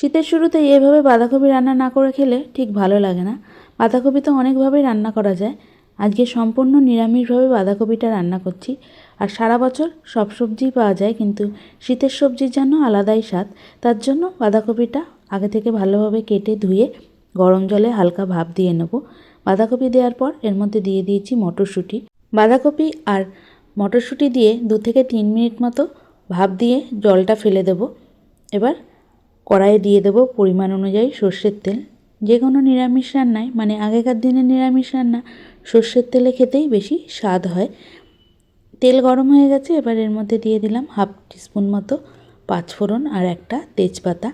শীতের শুরুতে এভাবে বাঁধাকপি রান্না না করে খেলে ঠিক ভালো লাগে না। বাঁধাকপি তো অনেকভাবেই রান্না করা যায়। আজকে সম্পূর্ণ নিরামিষভাবে বাঁধাকপিটা রান্না করছি। আর সারা বছর সব সবজিই পাওয়া যায়, কিন্তু শীতের সবজির জন্য আলাদাই স্বাদ। তার জন্য বাঁধাকপিটা আগে থেকে ভালোভাবে কেটে ধুয়ে গরম জলে হালকা ভাপ দিয়ে নেব। বাঁধাকপি দেওয়ার পর এর মধ্যে দিয়ে দিয়েছি মটরশুঁটি। বাঁধাকপি আর মটরশুঁটি দিয়ে দু থেকে তিন মিনিট মতো ভাপ দিয়ে জলটা ফেলে দেব। এবার কড়াইয়ে দিয়ে দেবো পরিমাণ অনুযায়ী সর্ষের তেল। যে কোনো নিরামিষ রান্নায় মানে আগেকার দিনের নিরামিষ রান্না, সর্ষের তেলে খেতেই বেশি স্বাদ হয়। তেল গরম হয়ে গেছে, এবার এর মধ্যে দিয়ে দিলাম হাফ টিস্পুন মতো পাঁচফোড়ন আর একটা তেজপাতা।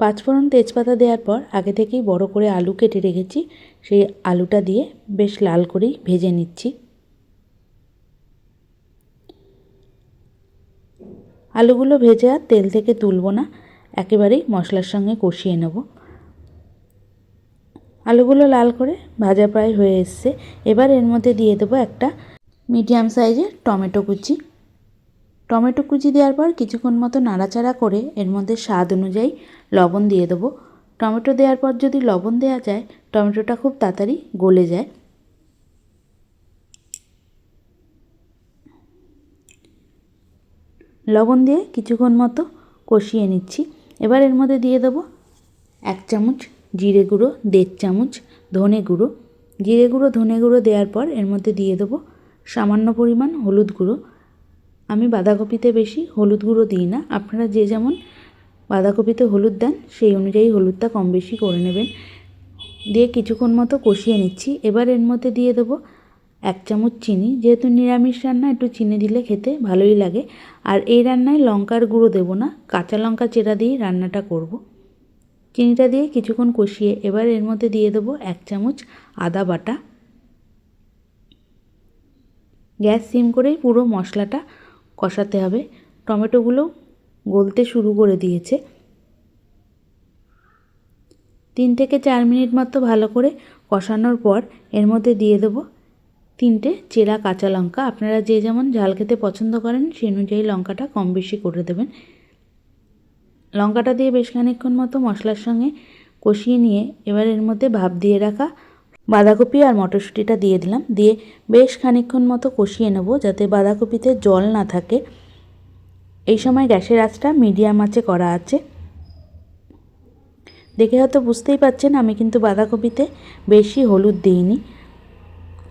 পাঁচফোড়ন তেজপাতা দেওয়ার পর আগে থেকেই বড় করে আলু কেটে রেখেছি। সেই আলুটা দিয়ে বেশ লাল করেই ভেজে নিচ্ছি। আলুগুলো ভেজে আর তেল থেকে তুলবো না, একেবারেই মশলার সঙ্গে কষিয়ে নেব। আলুগুলো লাল করে ভাজা প্রায় হয়ে এসছে। এবার এর মধ্যে দিয়ে দেবো একটা মিডিয়াম সাইজের টমেটো কুচি। টমেটো কুচি দেওয়ার পর কিছুক্ষণ মতো নাড়াচাড়া করে এর মধ্যে স্বাদ অনুযায়ী লবণ দিয়ে দেবো। টমেটো দেওয়ার পর যদি লবণ দেওয়া যায়, টমেটোটা খুব তাড়াতাড়ি গলে যায়। লবণ দিয়ে কিছুক্ষণ মতো কষিয়ে নিচ্ছি। এবার এর মধ্যে দিয়ে দেবো এক চামচ জিরে গুঁড়ো, দেড় চামচ ধনে গুঁড়ো। জিরে গুঁড়ো, ধনে গুঁড়ো দেওয়ার পর এর মধ্যে দিয়ে দেবো সামান্য পরিমাণ হলুদ গুঁড়ো। আমি বাঁধাকপিতে বেশি হলুদ গুঁড়ো দিই না। আপনারা যে যেমন বাঁধাকপিতে হলুদ দেন, সেই অনুযায়ী হলুদটা কম বেশি করে নেবেন। দিয়ে কিছুক্ষণ মতো কষিয়ে নিচ্ছি। এবার এর মধ্যে দিয়ে দেবো এক চামচ চিনি, যেহেতু নিরামিষ রান্না, একটু চিনি দিলে খেতে ভালোই লাগে। আর এই রান্নায় লঙ্কার গুঁড়ো দেবো না, কাঁচা লঙ্কা চেরা দিয়েই রান্নাটা করব। চিনিটা দিয়ে কিছুক্ষণ কষিয়ে এবার এর মধ্যে দিয়ে দেবো এক চামচ আদা বাটা। গ্যাস সিম করেই পুরো মশলাটা কষাতে হবে। টমেটোগুলো গলতে শুরু করে দিয়েছে। তিন থেকে চার মিনিট মতো ভালো করে কষানোর পর এর মধ্যে দিয়ে দেবো তিনটে চেরা কাঁচা লঙ্কা। আপনারা যে যেমন ঝাল খেতে পছন্দ করেন সেই অনুযায়ী লঙ্কাটা কম বেশি করে দেবেন। লঙ্কাটা দিয়ে বেশ খানিক্ষণ মতো মশলার সঙ্গে কষিয়ে নিয়ে এবার এর মধ্যে ভাপ দিয়ে রাখা বাঁধাকপি আর মটরশুঁটিটা দিয়ে দিলাম। দিয়ে বেশ খানিক্ষণ মতো কষিয়ে নেব যাতে বাঁধাকপিতে জল না থাকে। এই সময় গ্যাসের আঁচটা মিডিয়াম আঁচে করা আছে। দেখে হয়তো বুঝতেই পাচ্ছেন আমি কিন্তু বাঁধাকপিতে বেশি হলুদ দিইনি।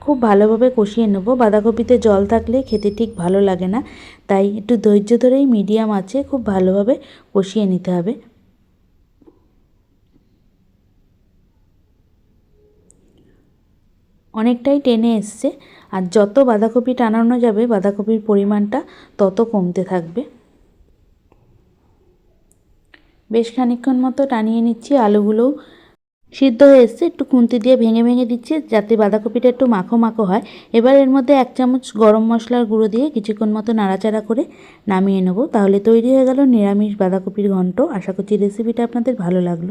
খুব ভালোভাবে কষিয়ে নেব। বাঁধাকপিতে জল থাকলে খেতে ঠিক ভালো লাগে না, তাই একটু ধৈর্য ধরেই মিডিয়াম আছে, খুব ভালোভাবে কষিয়ে নিতে হবে। অনেকটাই টেনে এসছে, আর যত বাঁধাকপি টানানো যাবে, বাঁধাকপির পরিমাণটা তত কমতে থাকবে। বেশ খানিক্ষণ মতো টানিয়ে নিচ্ছি, আলুগুলোও সিদ্ধ হয়ে এসছে, একটু খুন্তি দিয়ে ভেঙে ভেঙে দিচ্ছে, যাতে বাঁধাকপিটা একটু মাখো মাখো হয়। এবার এর মধ্যে এক চামচ গরম মশলার গুঁড়ো দিয়ে কিছুক্ষণ মতো নাড়াচাড়া করে নামিয়ে নেব। তাহলে তৈরি হয়ে গেল নিরামিষ বাঁধাকপির ঘন্ট। আশা করছি রেসিপিটা আপনাদের ভালো লাগল।